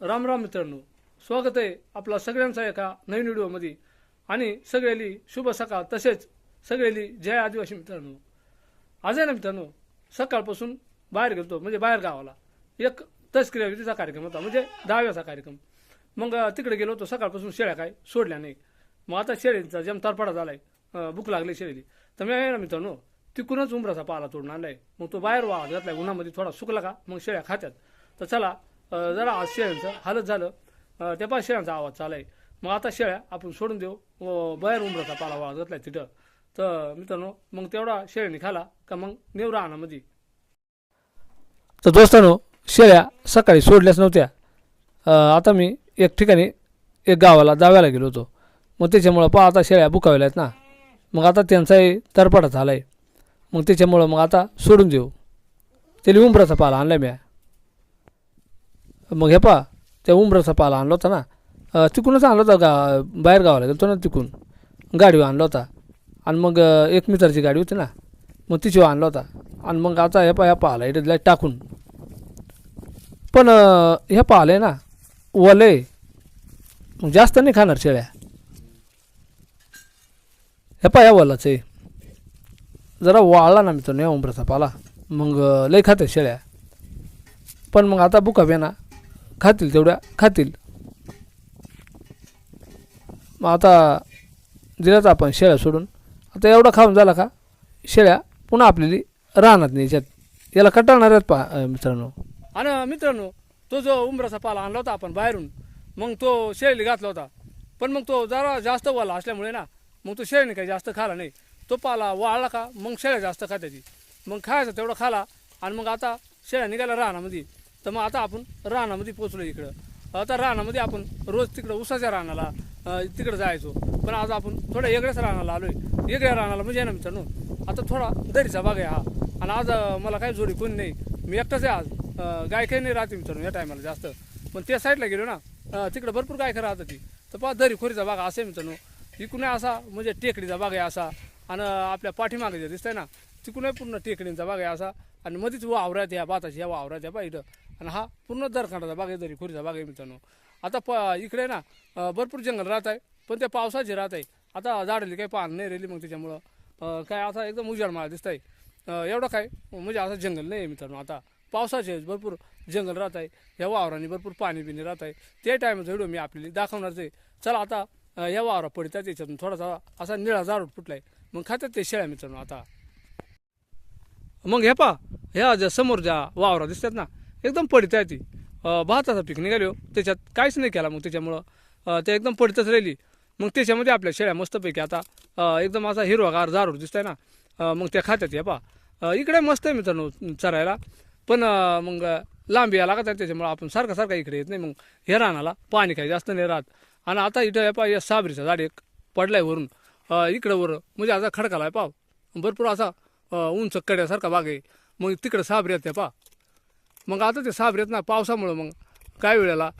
राम राम मित्रांनो स्वागत आहे आपला सगळ्यांचा एका नवीन व्हिडिओमध्ये. आणि सगळ्याली शुभ सकाळ तसेच सगळ्याली जय आदिवासी मित्रांनो. आज आहे ना मित्रांनो सकाळपासून बाहेर गेलतो म्हणजे बाहेर गावाला. एक तस्क्रिया कार्यक्रम होता म्हणजे दहाव्याचा कार्यक्रम. मग तिकडे गेलो होतो सकाळपासून शेळ्या काय सोडल्या नाही मग आता शेळींचा जेम तरपडा झालाय आहे भूक लागली शेळीली. तर मी आहे ना मित्रांनो तिकूनच उमराचा पाला तोडून आणलाय. मग तो बाहेर वाहत घातलाय उन्हामध्ये थोडा सुकला का मग शेळ्या खात्यात. तर चला जरा आज शेळ्यांचं हालत झालं. त्या पाच शेळ्यांचा आवाज चालाय मग आता शेळ्या आपण सोडून देऊ. व बाहेर उमराचा पाला वाहत घातलाय तिथं. तर मित्रांनो मग तेवढा शेळ्यांनी खाला का मग नेव राहण्यामध्ये तर दोस्तानो शेळ्या सकाळी सोडल्याच नव्हत्या. आता मी एक ठिकाणी एक गावाला दाव्याला गेलो होतो. मग त्याच्यामुळं पहा आता शेळ्या बुकावल्या आहेत ना. मग आता त्यांचाही तरपाटा झाला आहे मग त्याच्यामुळं मग आता सोडून देऊ. त्याला उंबराचा पाला आणला मी मग हे पहा त्या उंबराचा पाला आणला होता ना. तिकूनच आणला होता गा बाहेर गावाला गेलो ना तिकून. गाडीवर आणला होता. आणि मग एक मित्राची गाडी होती ना मग तिच्यावर आणला होता. आणि मग आता हे पा ह्या पाला इथे टाकून. पण हे पाहिलं आहे ना ओलं आहे मग जास्त नाही खाणार शेळ्या. हे पहा या वलाच. आहे जरा वाळला ना मित्रांनो या उंबराचा पाला. मग लई लय खाते शेळ्या. पण मग आता बुका ना. खातील तेवढ्या खातील. मग आता दिलाच आपण शेळ्या सोडून. आता एवढा खाऊन झाला का? शेळ्या पुन्हा आपल्याली राहणार नाही याच्यात याला कटाळणार आहेत पा मित्रांनो. आणि मित्रांनो तो जो उमराचा पाला आणला होता आपण बाहेरून मग तो शेळीला घातला होता. पण मग तो जरा जास्त वाला असल्यामुळे ना मग तो शेळीने काही जास्त खाला नाही. तो पाला वाळला का मग शेळ्या जास्त खात्याची. मग खायचं तेवढं खाला आणि मग आता शेळ्या निघायला राहणार म्हणजे तर मग आता आपण रानामध्ये पोचलो इकडं. आता रानामध्ये आपण रोज तिकडं उसाच्या रानाला तिकडं जायचो. पण आज आपण थोड्या वेगळ्याच रानाला आलोय. वेगळ्या रानाला म्हणजे ना मित्रांनो आता थोडा दरीचा भाग आहे हा. आणि आज मला काही जोडी कोणी नाही. मी एकटाच आहे आज. अं, गाय काही नाही राहते मित्रांनो या टायमाला जास्त. पण त्या साईडला गेलो ना तिकडं भरपूर गाय राहतं ती. तर पहा दरीखोरीचा भाग असे आहे मित्रांनो. इकडून असा म्हणजे टेकडीचा भाग आहे असा. आणि आपल्या पाठीमागे जे दिसतंय ना तिकडून पूर्ण टेकडींचा भाग आहे असा. आणि मध्येच वावरात या भाताची या वावरात या पहा आणि हा पूर्ण दरखंडाचा बाग आहे दरी खोरीचा बाग आहे मित्रांनो. आता प इकडे ना भरपूर जंगल राहत आहे पण त्या पावसाचे राहत आहे. आता झाडली काही पान नाही राहिली मग त्याच्यामुळं. काय आता एकदम उजाड मला दिसत आहे एवढं काय म्हणजे असं जंगल नाही आहे मित्रांनो. आता पावसाचे भरपूर जंगल राहत आहे या वावराने भरपूर पाणी बिणी राहत आहे. ते टायमाचा व्हिडिओ मी आपल्याला दाखवणारच आहे. चला आता या वावरा पडतात त्याच्यातून थोडासा असा निळा जारूट फुटलाय. मग खातात ते शेळ्या मित्रांनो आता. मग हे पा ह्या ज्या समोर ज्या वावरा दिसतात ना एकदम पडित आहे ती. भाताचा पीक निघालो त्याच्यात काहीच नाही केला मग त्याच्यामुळं. ते एकदम पडतच राहिली. मग त्याच्यामध्ये आपल्या शेळ्या मस्तपैकी आता एकदम असा हिरवागार जारूड दिसतंय ना. मग त्या खात्यात हे पा इकडे मस्त आहे मित्रांनो चरायला. पण मग लांब यायला लागत आहे त्याच्यामुळं आपण सारखं सारखं इकडे येत नाही. मग हे रानाला पाणी काही जास्त नाही राहत. आणि आता इथं हे पा या साबरीचा झाड एक पडलाय वरून. इकडं वर. म्हणजे आता खडकाला आहे पाव. भरपूर असा उंच कड्यासारखा बाग आहे. मग तिकडं साबरी येते पा मग आता ते साबरी आहेत ना पावसामुळं मग. काय वेळेला?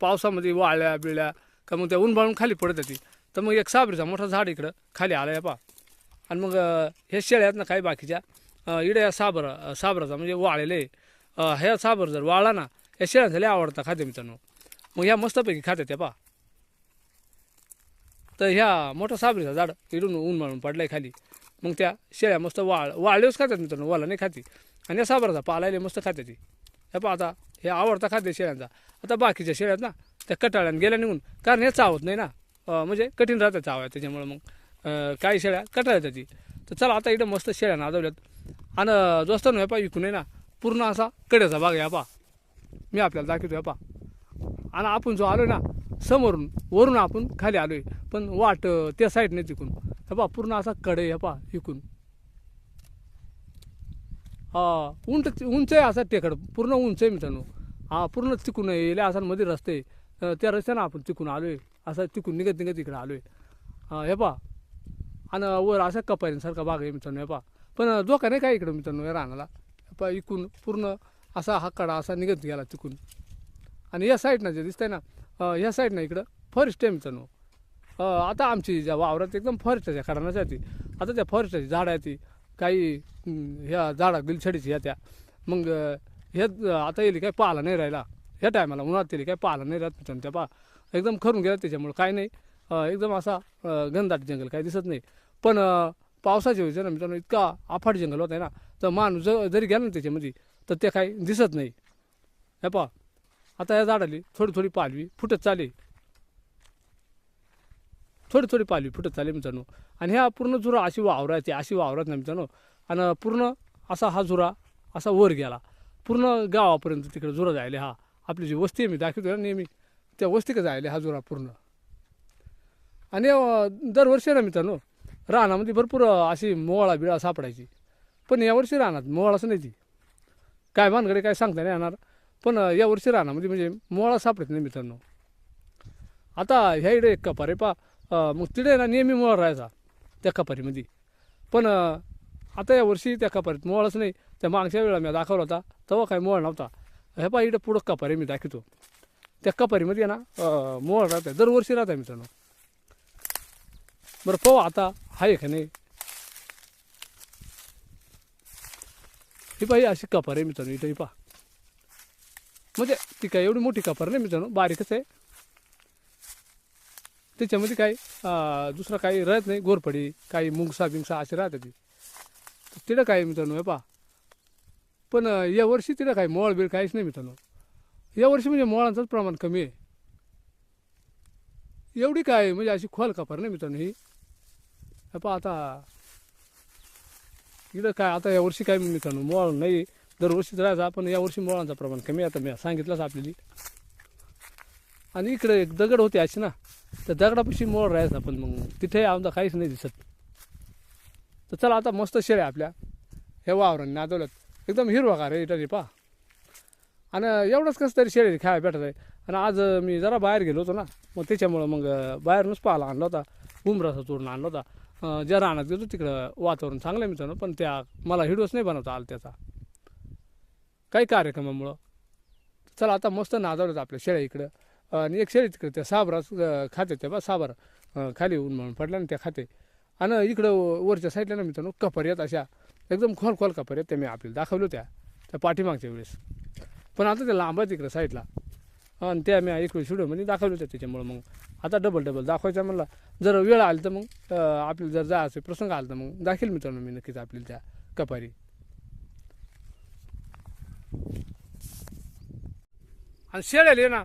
पावसामध्ये वाळल्या बिळल्या का मग त्या ऊन खाली पडत ती तर मग एक साबरीचा मोठा झाड इकडं खाली आला आहे पा आणि मग हे शेळ्या आहेत ना काही बाकीच्या अं, या साबर साबराचा म्हणजे वाळलेले ह्या साबर जर वाळला ना या शेळ्यांचा लय आवडता खाते मित्रांनो. मग ह्या मस्तपैकी खाते त्या पा तर ह्या मोठा साबरीचा झाड इडून ऊन मारून पडलाय खाली. मग त्या शेळ्या मस्त वाळ वाळलेच खातात मित्रांनो वाला नाही खाती. आणि असा बरं पालायला मस्त खाते ती. हे पहा आता हे आवडता खाते शेळ्यांचा. आता बाकीच्या शेळ्यात ना त्या कटाळ्यानं गेल्या निघून. कारण हे चावत नाही ना. म्हणजे कठीण राहतं चावाय त्याच्यामुळं मग काही शेळ्या कटाळ्यात ती. तर चला आता इकडं मस्त शेळ्या नादवल्यात आणि दोस्तांनो हे पा विकून आहे ना पूर्ण असा कड्याचा भाग आहे पा मी आपल्याला दाखवतो हे पा आणि आपण जो आलो ना समोरून वरून आपण खाली आलो आहे पण वाट त्या साईडने तिकून. हे पा पूर्ण असा कडे हे पा विकून. हा उंच उंच आहे असा टेकड पूर्ण उंच आहे मित्रांनो. हा पूर्ण तिकून येईल असा मध्ये रस्ते आहे. त्या रस्त्यानं आपण तिकून आलोय. असा तिकून निघत निघत इकडे आलोय. हा हे पा आणि वर असा कपारीसारखा बाग आहे मित्रांनो हे पा पण धोका नाही काय इकडं मित्रांनो या रानाला? पा इकून पूर्ण असा हा कडा असा निघत गेला तिकून. आणि या साईडनं जे दिसतंय ना या साईडनं इकडं फॉरेस्ट आहे मित्रांनो. आता आमची ज्या वावरात एकदम फॉरेस्टच्या खडानाच आहे ती आता त्या फॉरेस्टची झाडं आहे ती काही ह्या झाडा गिलछडीची ह्या त्या. मग हे ह्या आता येईल काही पाहायला नाही राहिला. ह्या टायमाला उन्हात येईल काय पाहायला नाही राहत मित्रांनो. त्या पा एकदम खरून गेला त्याच्यामुळं काय नाही. एकदम असा घनदाट जंगल काही दिसत नाही. पण पावसाच्या वेळेस ना मित्रांनो इतका अफाट जंगल होता ना तर माणूस ज- जरी गेला ना त्याच्यामध्ये तर ते काही दिसत नाही. हे पा आता या झाडाली थोडी थोडी पालवी फुटत चाली थोडी थोडी पालवी फुटत चालेल मित्रांनो. आणि ह्या पूर्ण झुरा अशी वावरायची अशी वावरात नाही मित्रांनो. आणि पूर्ण असा हा जुरा असा वर गेला. पूर्ण गावापर्यंत तिकडे झुरा जायला हा. आपली जी वस्ती आहे मी दाखवतो ना नेहमी. त्या वस्तीकडे जायले हा जुरा पूर्ण. आणि दरवर्षी ना मित्रांनो रानामध्ये भरपूर अशी मोळा बिळा सापडायची. पण यावर्षी रानात असं नाही ती. काय भानगडे काय सांगता नाही येणार. पण यावर्षी रानामध्ये म्हणजे मोळा सापडत नाही मित्रांनो. आता ह्या इकडे एक कपार पा मग तिकडे ना नेहमी मोळ राहायचा त्या कपारीमध्ये. पण आता या वर्षी त्या कपारीत मोळच नाही. त्या मागच्या वेळा मी दाखवला होता तेव्हा काही मोळ नव्हता. हे पा इकडे पुढं कपारी मी दाखवतो. त्या कपारीमध्ये आहे ना मोळ राहते. दरवर्षी राहत आहे मित्रांनो. बरं पाहू आता आहे का नाही. ही पाही अशी कपार आहे मित्रांनो इथं ही पा म्हणजे ती काय एवढी मोठी कपार नाही मित्रांनो बारीकच आहे. त्याच्यामध्ये काही दुसरा दुसरं काही राहत नाही गोरफडी काही मुंगसा बिंगसा असे राहते ती. तिथं काय मित्रांनो हे पा पण यावर्षी तिथं काही मोळ बीळ काहीच नाही मित्रांनो. यावर्षी म्हणजे मोळांचंच प्रमाण कमी आहे. एवढी काय म्हणजे अशी खोल कापार नाही मित्रांनो ही. हे पहा आता. इथं काय आता यावर्षी काय मित्रांनो मोळ नाही. दरवर्षीच राहायचा पण यावर्षी मोळांचं प्रमाण कमी आहे. आता मी सांगितलंच आपल्याला. आणि इकडे एक दगड होते अशी ना. तर दगडापाशी मोळ राहायचं पण मग. तिथे आमचा काहीच नाही दिसत. तर चला आता मस्त शेळ्या आपल्या. हे वावरण नादवल्यात एकदम हिरवागार आहे इथं पा आणि एवढंच कसं तरी शेळी खायला भेटत आहे. आणि आज मी जरा बाहेर गेलो होतो ना मग त्याच्यामुळं मग बाहेरूनच पाहायला आणला होता. उमरासा चोरून आणला होता. ज्या रानात गेलो तिकडं वातावरण चांगलं आहे मित्रांनो पण त्या मला हिडोच नाही बनवता आला त्याचा. काही कार्यक्रमामुळं. चला आता मस्त नादावलं आपल्या शेळ्या इकडं. आणि एक शेळी तिकडे त्या साबराच खाते त्या बा साबर खाली ऊन म्हणून पडल्या ना त्या खाते. आणि इकडं वरच्या साईडला ना मित्रांनो येत अशा. एकदम खोल खोल कपऱ्यात त्या मी आपल्याला दाखवल्या होत्या त्या पाठीमागच्या वेळेस. पण आता ते लांब आहे तिकडं साईडला आणि त्या मी इकडे व्हिडिओमध्ये दाखवल्या होत्या त्याच्यामुळं मग. आता डबल डबल दाखवायचं म्हणलं. जर वेळ आली तर मग आपल्याला जर जायचं प्रसंग आला तर मग दाखील मित्रांनो मी नक्कीच आपल्याला त्या कपारी. आणि शेळ्याले ना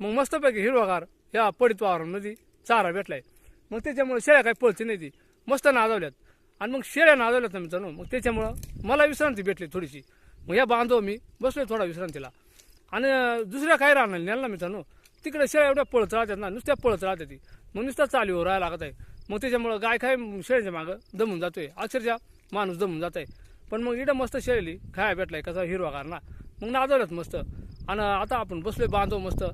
मग मस्तपैकी हिरवागार या पडीत वावरांमध्ये चारा भेटलाय. मग त्याच्यामुळे शेळ्या काही पळते नाही ती मस्त नाजवल्यात. आणि मग शेळ्या नाजवल्यात ना मित्रांनो मग त्याच्यामुळं मला विश्रांती भेटली थोडीशी. मग या बांधव मी बसलोय थोडा विश्रांतीला. आणि दुसऱ्या काही राहणार नेलं ना मित्रांनो तिकडे शेळ्या एवढ्या पळत राहतात ना नुसत्या पळत राहतात ती. मग नुसत्या चालीवर राहायला लागत आहे. मग त्याच्यामुळं गाय काय शेळ्याच्या मागं दमून जातोय. अक्षरशः माणूस दमून जात आहे पण मग इकडं मस्त शेळली खाया भेटलाय कसा हिरवागार ना. मग नाजवल्यात मस्त. आणि आता आपण बसलोय बांधव मस्त.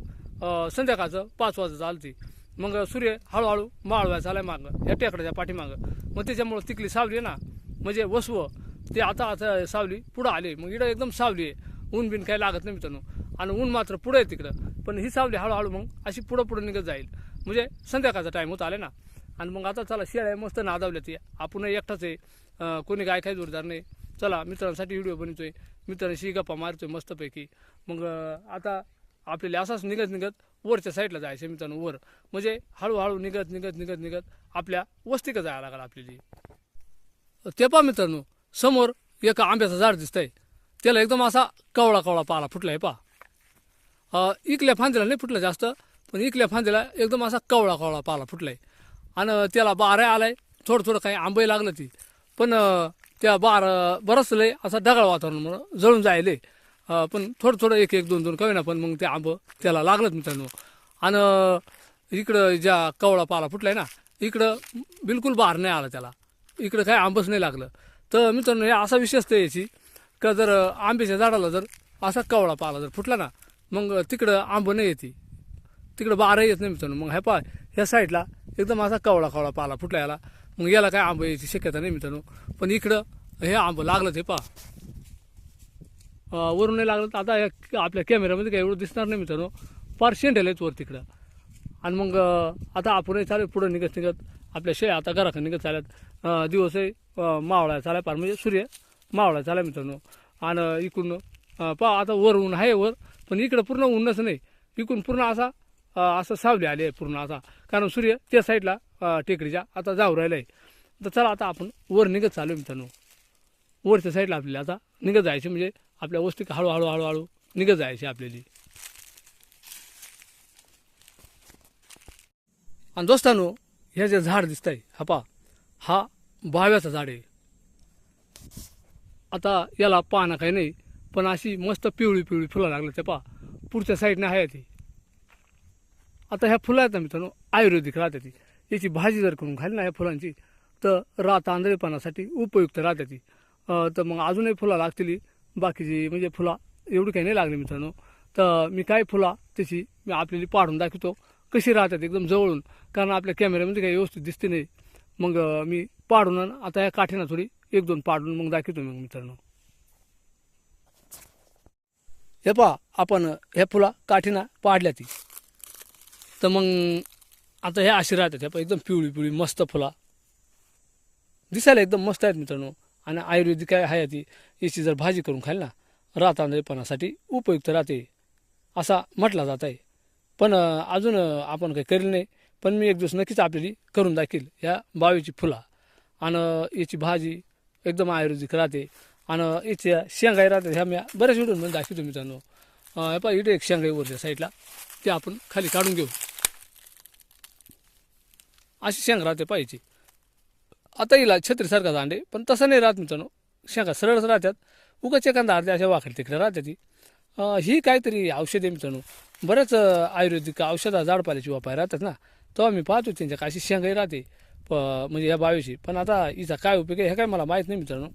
संध्याकाळचं पाच वाजता आलती मग सूर्य हळूहळू माळवायचा आलाय मागं या टेकड्याच्या पाठीमागं. मग त्याच्यामुळं तिकली सावली आहे ना म्हणजे वसव ते आता आता सावली पुढं आले. मग इकडं एकदम सावली आहे. ऊन बिन काही लागत नाही मित्रांनो. आणि ऊन मात्र पुढे आहे तिकडं. पण ही सावली हळूहळू मग अशी पुढं पुढं निघत जाईल. म्हणजे संध्याकाळचा टाईम होत आले ना. आणि मग आता चला शेळ्या मस्त नादावल्या ते आपण एकटाच आहे. कोणी गाय काही जोरदार नाही. चला मित्रांसाठी व्हिडिओ बनवतोय. मित्रांशी गप्पा मारतोय मस्तपैकी. मग आता आपल्याला असाच निघत निघत वरच्या साईडला जायचं मित्रांनो वर. म्हणजे हळूहळू निघत निघत निघत निघत आपल्या वस्तीकडे जायला लागला आपल्याला. ते पहा मित्रांनो समोर एक आंब्याचं झाड दिसतंय. त्याला एकदम असा कवळा कवळा पाला फुटलाय पहा. इकल्या फांदीला नाही फुटलं जास्त पण इकल्या फांदीला एकदम असा कवळा कवळा पाला फुटलाय. आणि त्याला बारा आलाय थोडं थोडं काही आंबही लागलं ती. पण त्या बार बरंच लय असा ढगाळ वातावरण म्हणून जळून जायले पण थोडं थोडं एक एक दोन दोन कमी ना पण मग ते आंबं त्याला लागलं मित्रांनो. आणि इकडं ज्या कवळा पाला फुटलाय ना इकडं बिलकुल बार नाही आला त्याला. इकडं काय आंबच नाही लागलं. तर मित्रांनो हे असा विशेषतः याची का जर आंब्याच्या झाडाला जर असा कवळा पाला जर फुटला ना मग तिकडं आंब नाही येते तिकडं बारा येत नाही मित्रांनो. मग ह्या पा ह्या साईडला एकदम असा कवळा कवळा पाला फुटला याला. मग याला काय आंब यायची शक्यता नाही मित्रांनो. पण इकडं हे आंब लागलं ते पा वरून नाही लागलं तर आता या आपल्या कॅमेऱ्यामध्ये काही एवढं दिसणार नाही मित्रांनो. फार शेंडेलेच वर तिकडं. आणि मग आता आपणही चालू पुढं निघत निघत आपल्या शे आता घराकडे निघत चालत दिवसही मावळा चालाय पार म्हणजे सूर्य मावळा चालाय मित्रांनो. आणि इकडून पा पहा आता वर ऊन आहे वर पण इकडं पूर्ण ऊनच नाही. इकडून पूर्ण असा असं सावली आली आहे पूर्ण असा. कारण सूर्य त्या साईडला टेकडीच्या आता जाऊ राहिला आहे. तर चला आता आपण वर निघत चालू आहे मित्रांनो. वरच्या साईडला आपल्याला आता निघत जायचं म्हणजे आपल्या वस्ती हळूहळू हळूहळू निघत जायची आपल्याली. आणि दोस्तानो हे जे झाड दिसतंय हा पा हा बाव्याचं झाड आहे. आता याला पानं काही नाही पण अशी मस्त पिवळी पिवळी फुलं लागलं ते पा पुढच्या साईडने आहे ती. आता ह्या फुलं आहेत ना मित्रांनो आयुर्वेदिक राहते ती. याची भाजी जर करून खाली ना ह्या फुलांची तर रात आंधळेपणासाठी उपयुक्त राहते ती. तर मग अजूनही फुलं लागतील बाकीची म्हणजे फुला एवढी काही नाही लागली मित्रांनो. तर मी काय फुला त्याची मी आपल्याला पाडून दाखवतो. कशी राहतात एकदम जवळून. कारण आपल्या कॅमेऱ्यामध्ये काही व्यवस्थित दिसते नाही. मग मी पाडून आता या काठीना थोडी एक दोन पाडून मग दाखवतो मग मित्रांनो. हे पहा आपण ह्या फुला काठीना पाडल्या ती. तर मग आता ह्या अशी राहतात. ह्या पहा एकदम पिवळी पिवळी मस्त फुला. दिसायला एकदम मस्त आहेत मित्रांनो. आणि आयुर्वेदिक काय आहे ती याची जर भाजी करून खाईल ना रात उपयुक्त राहते. असा म्हटला जात आहे. पण अजून आपण काही केलं नाही पण मी एक दिवस नक्कीच आपल्याला करून दाखील या बावीची फुला. आणि याची भाजी एकदम आयुर्वेदिक राहते. आणि याच्या शेंगाई राहते ह्या मी बऱ्याच व्हिडिओमध्ये दाखवतो मित्रांनो. अं, हे पहा इथे एक शेंगाई वरच्या साईडला. ते आपण खाली काढून घेऊ. अशी शेंग राहते पाहिजे आता हिला छत्रीसारखा दांडे पण तसं नाही राहत मित्रांनो. शेंगा सरळच राहतात. उगाच एखादा अर्ध्या अशा वाकडे तिकडे राहते ती. ही काहीतरी औषधे मित्रांनो. बऱ्याच आयुर्वेदिक औषधा झाडपाल्याची वापाय राहतात ना. तेव्हा मी पाहतो त्यांच्या काशी शेंगाही राहते प म्हणजे ह्या बावीशी. पण आता हिचा काय उपयोग आहे हे काय मला माहीत नाही मित्रांनो.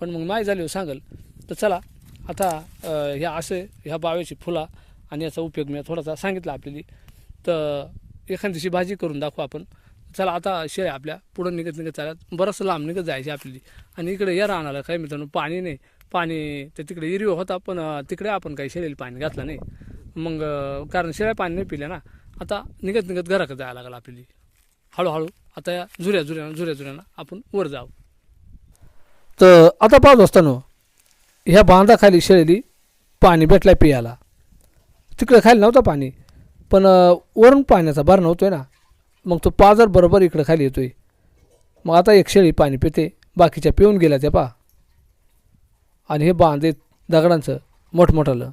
पण मग माहीत झाली सांगल. तर चला आता ह्या असे ह्या बावीची फुला आणि याचा उपयोग मी थोडासा सांगितला आपल्याला. तर एखाद्याची भाजी करून दाखवू आपण. चला आता शेळ्या आपल्या पुढं निघत निघत चालत बरंचसं लांब निघत जायचे आपली आणि इकडे या राहणाला काय मित्रांनो पाणी नाही. पाणी तर तिकडे हिरव होता पण तिकडे आपण काही शेळीला पाणी घातलं नाही. मग कारण शेळ्या पाणी नाही पिल्या ना. आता निघत निघत घराकडे जायला लागला आपली हळूहळू आता या जुऱ्या जुऱ्यानं जुऱ्या जुऱ्यानं आपण वर जाऊ तर आता पाच असताना ह्या बांधाखाली शेळीली पाणी भेटलाय पियाला. तिकडे खायला नव्हतं पाणी पण वरून पाण्याचा भर नव्हतोय ना. मग तो पाजर बरोबर इकडं खाली येतोय. मग आता एक शेळी पाणी पिते बाकीच्या पिऊन गेल्या त्या पा आणि हे बांधे दगडांचं मोठमोठालं.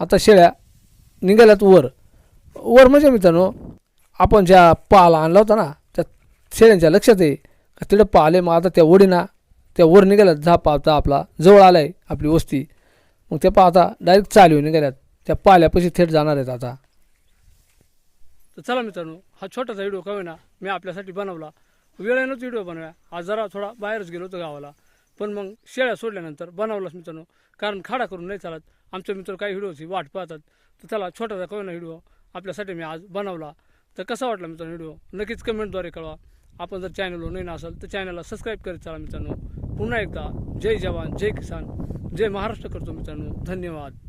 आता शेळ्या निघाल्यात वर. वर म्हणजे मित्रांनो आपण ज्या पाला आणला होता ना त्या शेळ्यांच्या लक्षात आहे. का तिकडं पाले मग आता त्या ओढीना त्या वर निघाल्यात झापा आता आपला जवळ आलाय आपली वस्ती. मग त्या पाहता डायरेक्ट चालू निघाल्यात. त्या पाल्यापाशी थेट जाणार आहेत आता. तर चला मित्रांनो हा छोटासा व्हिडिओ का ना मी आपल्यासाठी बनवला. वेळेनंच व्हिडिओ बनवला आज जरा थोडा बाहेरच गेलो होतो गावाला. पण मग शेळ्या सोडल्यानंतर बनवलाच मित्रांनो. कारण खाडा करून नाही चालत. आमचे मित्र काही व्हिडिओची वाट पाहतात. तर चला छोटासा का ना व्हिडिओ आपल्यासाठी मी आज बनवला. तर कसा वाटला मित्रांनो व्हिडिओ नक्कीच कमेंटद्वारे कळवा. आपण जर चॅनलवर नाही असेल तर चॅनलला सबस्क्राईब करत चला मित्रांनो. पुन्हा एकदा जय जवान जय किसान. जय महाराष्ट्र करतो मित्रांनो. धन्यवाद.